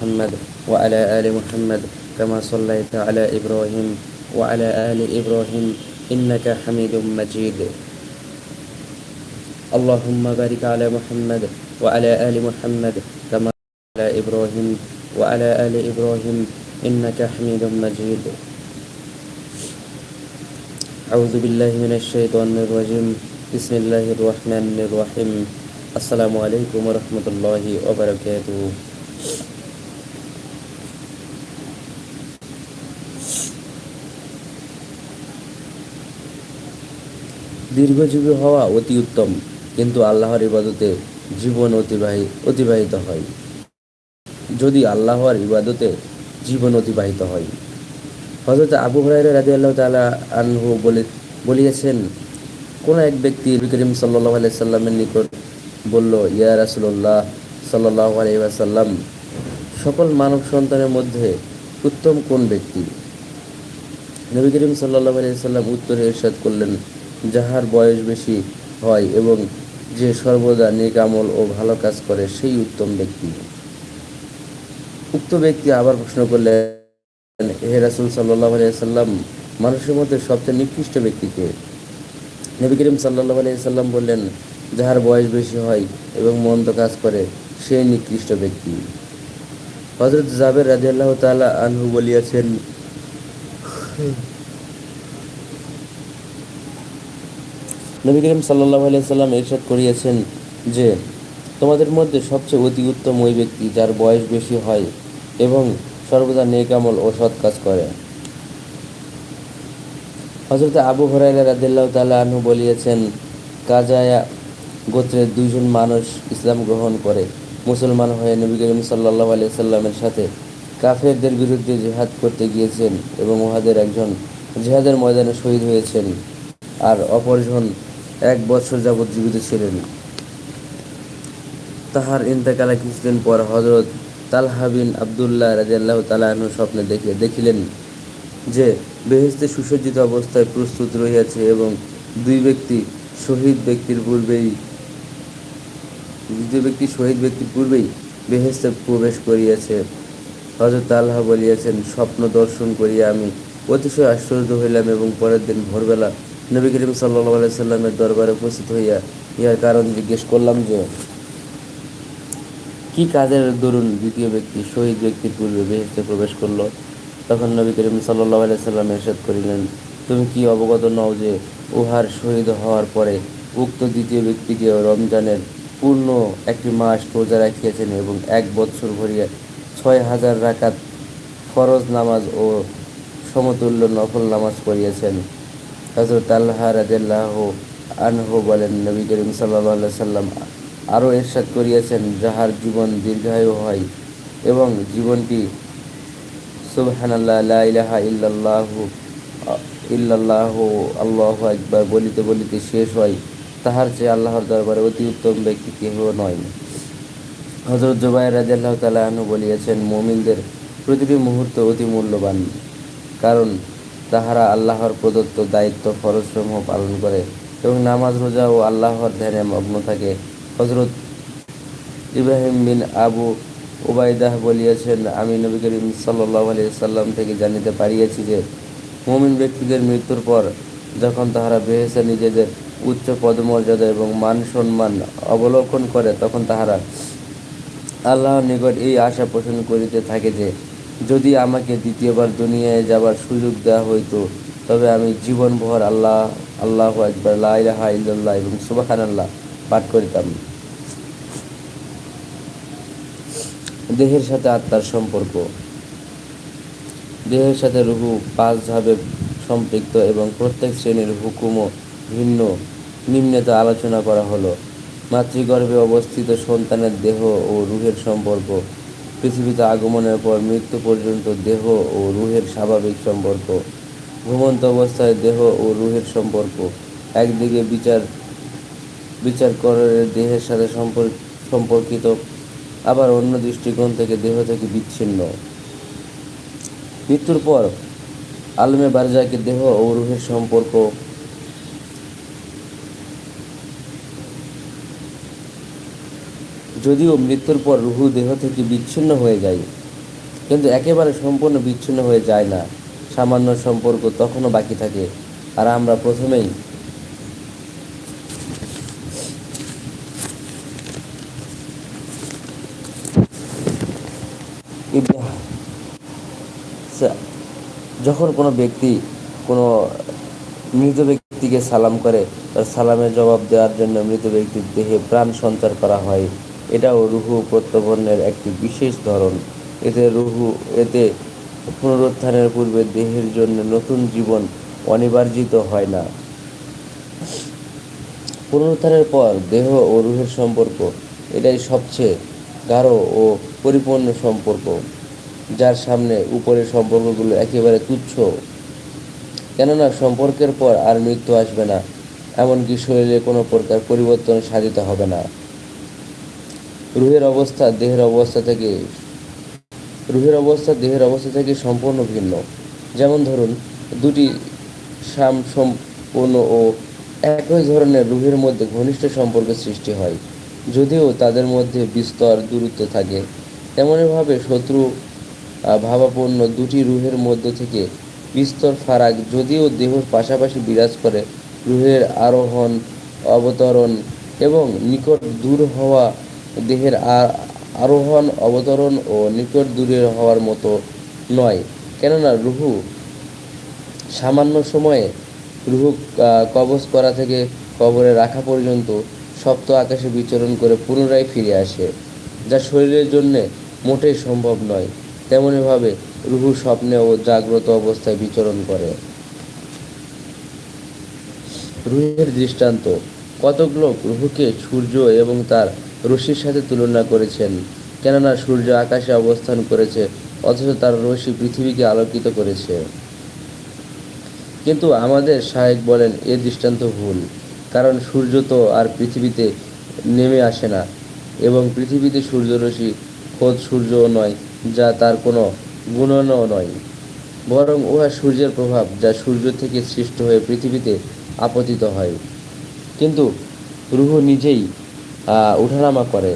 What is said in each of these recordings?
محمد وعلى آل محمد كما صليت على إبراهيم وعلى آل إبراهيم إنك حميد مجيد. اللهم بارك على محمد وعلى آل محمد كما على إبراهيم وعلى آل إبراهيم إنك حميد مجيد. أعوذ بالله من الشيطان الرجيم. بسم الله الرحمن الرحيم. السلام عليكم ورحمة الله وبركاته. দীর্ঘজীবী হওয়া অতি উত্তম, কিন্তু আল্লাহর ইবাদতে জীবন অতিবাহিত অতিবাহিত হয়। যদি আল্লাহর ইবাদতে জীবন অতিবাহিত হয়। হজরত আবু হরাইরা রাজি আল্লাহ তালা আনহু বলে, বলিয়েছেন, কোন এক ব্যক্তি করিম সাল্লাহ আলাই সাল্লামের নিকট বলল, ইয়া রাসুল্লাহ সাল্লাহ আলাইসাল্লাম সকল মানব সন্তানের মধ্যে উত্তম কোন ব্যক্তি? নবী করিম সাল্লাহ আলাইসাল্লাম উত্তরে ইরশাদ করলেন যাহার বয়স বেশি হয় এবং যে সর্বদা নেক আমল ও ভালো কাজ করে, সেই উত্তম ব্যক্তি। উক্ত ব্যক্তি আবার প্রশ্ন করলেন, হে রাসুল সাল্লাহ আলাইসাল্লাম মানুষের মধ্যে সবচেয়ে নিকৃষ্ট ব্যক্তিকে নবী করিম সাল্লাহ আলাইসাল্লাম বললেন, যাহার বয়স বেশি হয় এবং মন্দ কাজ করে সেই নিকৃষ্ট ব্যক্তি। হজরত জাবের রাজিয়াল্লাহ তালা আনহু বলিয়াছেন নবী করিম সাল্লাহ আলাইসাল্লাম ইরশাদ করিয়াছেন যে, তোমাদের মধ্যে সবচেয়ে অতি উত্তম ওই ব্যক্তি যার বয়স বেশি হয় এবং সর্বদা নেকামল ও সৎ কাজ করে। হজরত আবু হরাইরা রাদিল্লাহ তালা আনহু বলিয়েছেন, কাজায়া গোত্রের দুইজন মানুষ ইসলাম গ্রহণ করে, মুসলমান হয়ে নবী করিম সাল্লাহ আলিয়া সাল্লামের সাথে কাফেরদের বিরুদ্ধে জেহাদ করতে গিয়েছেন এবং উহাদের একজন জেহাদের ময়দানে শহীদ হয়েছেন। আর অপরজন এক বছর যাবৎ জীবিত ছিলেন। তাহার ইন্তেকালে কিছুদিন পর হজরত তালহা বিন আবদুল্লাহ রাজিয়াল্লাহ তালাহনু স্বপ্নে দেখে দেখিলেন যে বেহেস্তে সুসজ্জিত অবস্থায় প্রস্তুত রহিয়াছে এবং দুই ব্যক্তি শহীদ ব্যক্তির পূর্বেই দুই ব্যক্তি শহীদ ব্যক্তির পূর্বেই বেহেস্তে প্রবেশ করিয়াছে। হজরত তালহা বলিয়াছেন, স্বপ্ন দর্শন করিয়া আমি অতিশয় আশ্চর্য হইলাম এবং পরের দিন ভোরবেলা নবী করিম সাল্লাহ সাল্লামের দরবারে উপস্থিত হইয়া ইহার কারণ জিজ্ঞেস করলাম যে, কি কাজের দরুন দ্বিতীয় ব্যক্তি, শহীদ ব্যক্তির পূর্বে বেহেস্তে প্রবেশ করল? তখন নবী করিম সাল্লাহ সাল্লাম এরশাদ করিলেন, তুমি কি অবগত নও যে উহার শহীদ হওয়ার পরে উক্ত দ্বিতীয় ব্যক্তিকে রমজানের পূর্ণ একটি মাস রোজা রাখিয়াছেন এবং এক বৎসর ভরিয়া ছয় হাজার রাকাত ফরজ নামাজ ও সমতুল্য নফল নামাজ পড়িয়াছেন? হজরত আল্লাহ রাজাল্লাহ আনহু বলেন, নবী করিম সাল্লাহ সাল্লাম আরও এরশাদ করিয়াছেন, যাহার জীবন দীর্ঘায়ু হয় এবং জীবনটি সুবহানাল্লাহ লা ইলাহা ইল্লাল্লাহু ইল্লাল্লাহু আল্লাহু আকবার বলিতে বলিতে শেষ হয়, তাহার চেয়ে আল্লাহর দরবারে অতি উত্তম ব্যক্তি কেহ নয়। হজরত জুবাইর রাজিয়াল্লাহ তালা আনু বলিয়াছেন, মুমিনদের প্রতিটি মুহূর্ত অতি মূল্যবান, কারণ তাহারা আল্লাহর প্রদত্ত দায়িত্ব ফরজসমূহ পালন করে এবং নামাজ, রোজা ও আল্লাহর ধ্যানে মগ্ন থাকে। হজরত ইব্রাহিম বিন আবু ওবায়দাহ বলিয়াছেন, আমি নবী করিম সাল্লাহ সাল্লাম থেকে জানিতে পারিয়াছি যে, মুমিন ব্যক্তিদের মৃত্যুর পর যখন তাহারা বেহেসে নিজেদের উচ্চ পদমর্যাদা এবং মান সম্মান অবলোকন করে, তখন তাহারা আল্লাহর নিকট এই আশা পোষণ করিতে থাকে যে যদি আমাকে দ্বিতীয়বার দুনিয়ায় যাবার সুযোগ দেওয়া হইতো, তবে আমি জীবনভর আল্লাহ আল্লাহ একবার লাইলাহা ইল্লাল্লাহ এবং সুবাহান আল্লাহ পাঠ করিতাম। দেহের সাথে আত্মার সম্পর্ক। দেহের সাথে রুহু পাঁচভাবে সম্পৃক্ত এবং প্রত্যেক শ্রেণির হুকুমও ভিন্ন। নিম্নে তা আলোচনা করা হলো, মাতৃগর্ভে অবস্থিত সন্তানের দেহ ও রুহের সম্পর্ক। পৃথিবীতে আগমনের পর মৃত্যু পর্যন্ত দেহ ও রুহের স্বাভাবিক সম্পর্ক। ঘুমন্ত অবস্থায় দেহ ও রুহের সম্পর্ক। একদিকে বিচার বিচার করার দেহের সাথে সম্পর্কিত, আবার অন্য দৃষ্টিকোণ থেকে দেহ থেকে বিচ্ছিন্ন। মৃত্যুর পর আলমে বারজাকে দেহ ও রুহের সম্পর্ক যদিও মৃত্যুর পর রুহু দেহ থেকে বিচ্ছিন্ন হয়ে যায়, কিন্তু একেবারে সম্পূর্ণ বিচ্ছিন্ন হয়ে যায় না। সামান্য সম্পর্ক তখনও বাকি থাকে, আর আমরা প্রথমেই যখন কোনো ব্যক্তি, কোনো মৃত ব্যক্তিকে সালাম করে, তার সালামের জবাব দেওয়ার জন্য মৃত ব্যক্তির দেহে প্রাণ সঞ্চার করা হয়। এটাও রুহু প্রত্যবনের একটি বিশেষ ধরন। এতে রুহু, এতে পুনরুত্থানের পূর্বে দেহের জন্য নতুন জীবন অনিবার্জিত হয় না। পুনরুত্থানের পর দেহ ও রুহের সম্পর্ক, এটাই সবচেয়ে গাঢ় ও পরিপূর্ণ সম্পর্ক, যার সামনে উপরের সম্পর্কগুলো একেবারে তুচ্ছ। কেননা সম্পর্কের পর আর মৃত্যু আসবে না, এমনকি শরীরে কোনো প্রকার পরিবর্তন সাধিত হবে না। রুহের অবস্থা, দেহের অবস্থা থেকে, রুহের অবস্থা, দেহের অবস্থা থেকে সম্পূর্ণ ভিন্ন। যেমন ধরুন, দুটি সাম সম্পূর্ণ ও একই ধরনের রুহের মধ্যে ঘনিষ্ঠ সম্পর্কের সৃষ্টি হয়। যদিও তাদের মধ্যে বিস্তর দূরত্ব থাকে। তেমনইভাবে শত্রু ভাবাপন্ন দুটি রুহের মধ্য থেকে বিস্তর ফারাক যদিও দেহর পাশাপাশি বিরাজ করে, রুহের আরোহণ, অবতরণ এবং নিকট দূর হওয়া দেহের আরোহণ, অবতরণ ও নিকট দূরের হওয়ার মতো নয়। কেননা রুহু সামান্য সময়ে রুহু কবজ করা থেকে কবরে রাখা পর্যন্ত সপ্ত আকাশে বিচরণ করে পুনরায় ফিরে আসে, যা শরীরের জন্য মোটেই সম্ভব নয়। তেমনইভাবে রুহু স্বপ্নে ও জাগ্রত অবস্থায় বিচরণ করে। রুহের দৃষ্টান্ত, কতক লোক রুহুকে সূর্য এবং তার রশ্মির সাথে তুলনা করেছেন। কেননা সূর্য আকাশে অবস্থান করেছে, অথচ তার রশ্মি পৃথিবীকে আলোকিত করেছে। কিন্তু আমাদের সাহেব বলেন, এ দৃষ্টান্ত ভুল, কারণ সূর্য তো আর পৃথিবীতে নেমে আসে না, এবং পৃথিবীতে সূর্যরশ্মি খোদ সূর্যও নয়, যা তার কোনো গুণনও নয়। বরং উহা সূর্যের প্রভাব, যা সূর্য থেকে সৃষ্ট হয়ে পৃথিবীতে আপতিত হয়। কিন্তু রুহ নিজেই উঠানামা করে।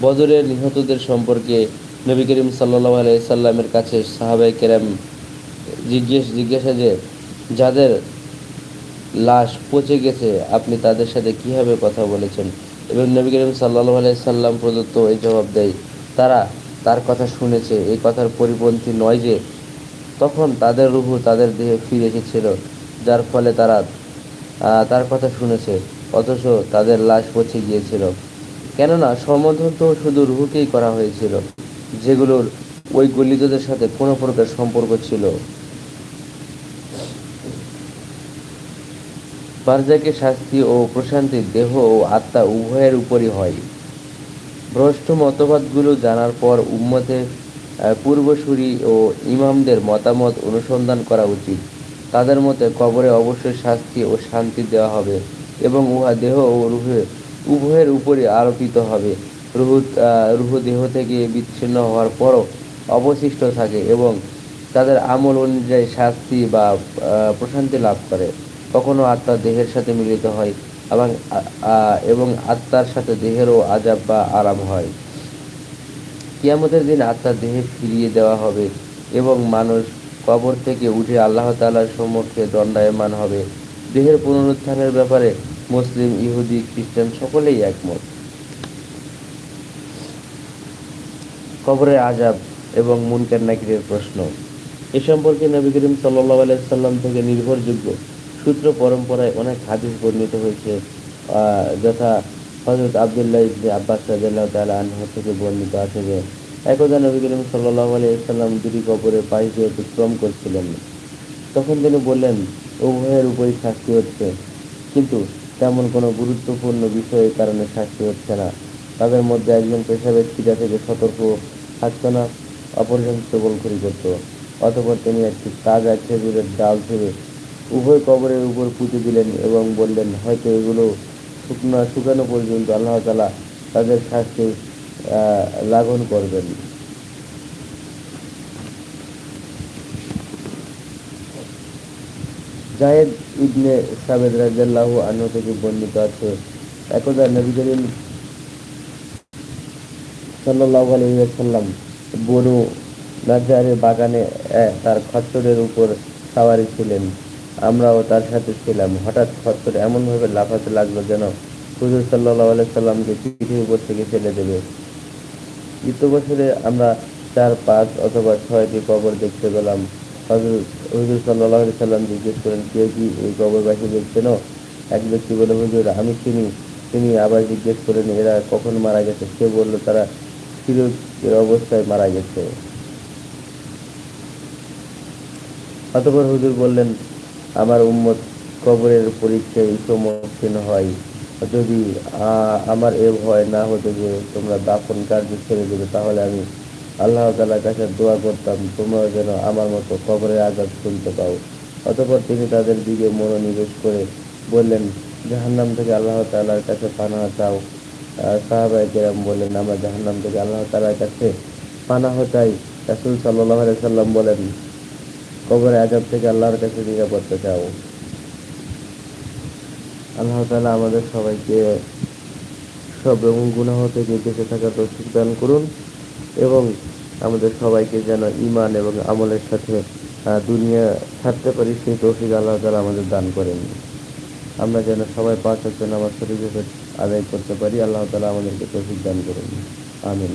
বদরের নিহতদের সম্পর্কে নবী করিম সাল্লাহ আলাইসাল্লামের কাছে সাহাবাই কেরাম জিজ্ঞেস, জিজ্ঞাসা যে, যাদের লাশ পচে গেছে, আপনি তাদের সাথে কীভাবে কথা বলেছেন? এবং নবী করিম সাল্লাহ আলাইসাল্লাম প্রদত্ত এই জবাব দেয়, তারা তার কথা শুনেছে, এই কথার পরিপন্থী নয় যে, তখন তাদের রুহু তাদের দেহে ফিরে এসেছিল, যার ফলে তারা তার কথা শুনেছে। অথচ তাদের লাশ পচে গিয়েছিল। কেননা সম্বোধন তো শুধু রুহুকেই করা হয়েছিল, যেগুলোর ওই গলিতদের সাথে কোনো প্রকার সম্পর্ক ছিল। বারজাকে শাস্তি ও প্রশান্তি দেহ ও আত্মা উভয়ের উপরই হয়। ভ্রষ্ট মতবাদগুলো জানার পর উম্মতের পূর্বসূরি ও ইমামদের মতামত অনুসন্ধান করা উচিত। তাদের মতে কবরে অবশ্যই শাস্তি ও শান্তি দেওয়া হবে। এবং উহা দেহ ও রুহে, উভয়ের উপরে আরোপিত হবে। রুহু রুহু দেহ থেকে বিচ্ছিন্ন হওয়ার পরও অবশিষ্ট থাকে এবং তাদের আমল অনুযায়ী শাস্তি বা প্রশান্তি লাভ করে। কখনো আত্মা দেহের সাথে মিলিত হয় এবং এবং আত্মার সাথে দেহেরও আজাব বা আরাম হয়। কিয়ামতের দিন আত্মার দেহে ফিরিয়ে দেওয়া হবে এবং মানুষ কবর থেকে উঠে আল্লাহ তাআলার সম্মুখে দণ্ডায়মান হবে। দেহের পুনরুত্থানের ব্যাপারে মুসলিম, ইহুদি, খ্রিস্টান সকলেই একমত। কবরের আজাব এবং মুনকার নাকিরের প্রশ্ন। এ সম্পর্কে নবী করিম সাল্লাহ আলাইসাল্লাম থেকে নির্ভরযোগ্য সূত্র পরম্পরায় অনেক হাদিস বর্ণিত হয়েছে যথা হজরত আবদুল্লাহ ইবনে আব্বাস রাদিয়াল্লাহু তাআলা আনহু থেকে বর্ণিত আছে যে, একদা নবী করিম সাল্লাল্লাহু আলাইহি সাল্লাম দুটি কবরে পাশ দিয়ে অতিক্রম করছিলেন। তখন তিনি বললেন, উভয়ের উপরই শাস্তি হচ্ছে। কিন্তু তেমন কোনো গুরুত্বপূর্ণ বিষয়ের কারণে শাস্তি হচ্ছে না। তাদের মধ্যে একজন পেশাবের ছিটা থেকে সতর্ক থাকতো না অপরজন করি করত। অতপর তিনি একটি তাজা খেজুরের ডাল থেকে উভয় কবরের উপর পুঁতে দিলেন এবং বললেন, হয়তো এগুলো শুকনো, শুকানো পর্যন্ত আল্লাহ তালা তাদের শাস্তি লাঘন করবেন। জায়েদ ইবনে সাবেদ রাজাল্লাহু আনহু থেকে বর্ণিত আছে, একদা নবী করিম সাল্লাল্লাহু আলাইহি বনু নাজ্জারের বাগানে তার খচ্চরের উপর সাওয়ারি ছিলেন। আমরাও তার সাথে ছিলাম। হঠাৎ খচ্চর এমনভাবে লাফাতে লাগল যেন হুজুর সাল্লাহ সাল্লামকে পিঠের উপর থেকে ফেলে দেবে। দ্বিতীয় বছরে আমরা চার, পাঁচ অথবা ছয়টি কবর দেখতে পেলাম। হজরত হুজুর সাল্লাহ সাল্লাম জিজ্ঞেস করেন, কেউ কি এই কবরবাসী দেখছেন এক ব্যক্তি বলে হুজুর, আমি চিনি। তিনি আবার জিজ্ঞেস করেন, এরা কখন মারা গেছে? সে বলল, তারা চিরকের অবস্থায় মারা গেছে। অতপর হুজুর বললেন, আমার উম্মত কবরের পরীক্ষায় সম্মুখীন হয়। যদি আমার এ ভয় না হতো যে তোমরা দাফন কার্য ছেড়ে দেবে, তাহলে আমি আল্লাহ তালার কাছে দোয়া করতাম তোমরা যেন আমার মতো কবরের আঘাত শুনতে পাও। অতপর তিনি তাদের দিকে মনোনিবেশ করে বললেন, জাহান্নাম থেকে আল্লাহ তালার কাছে পানাহ চাও। সাহাবাই কেরাম বললেন, আমরা জাহান্নাম থেকে আল্লাহ তালার কাছে পানাহ চাই। রাসুল সাল্লাহ সাল্লাম বলেন, কবরে আজাব থেকে আল্লাহর কাছে নিরাপত্তা চাও। আল্লাহ তালা আমাদের সবাইকে সব রকম গুনাহ থেকে বেঁচে থাকার তৌফিক দান করুন। এবং আমাদের সবাইকে যেন ইমান এবং আমলের সাথে দুনিয়া ছাড়তে পারি, সেই তৌফিক আল্লাহ তালা আমাদের দান করেন। আমরা যেন সবাই পাঁচ হচ্ছে নামাজ শরীফে আদায় করতে পারি, আল্লাহ তালা আমাদেরকে তৌফিক দান করেন। আমিন।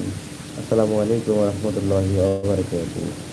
আসসালামু আলাইকুম রহমতুল্লাহ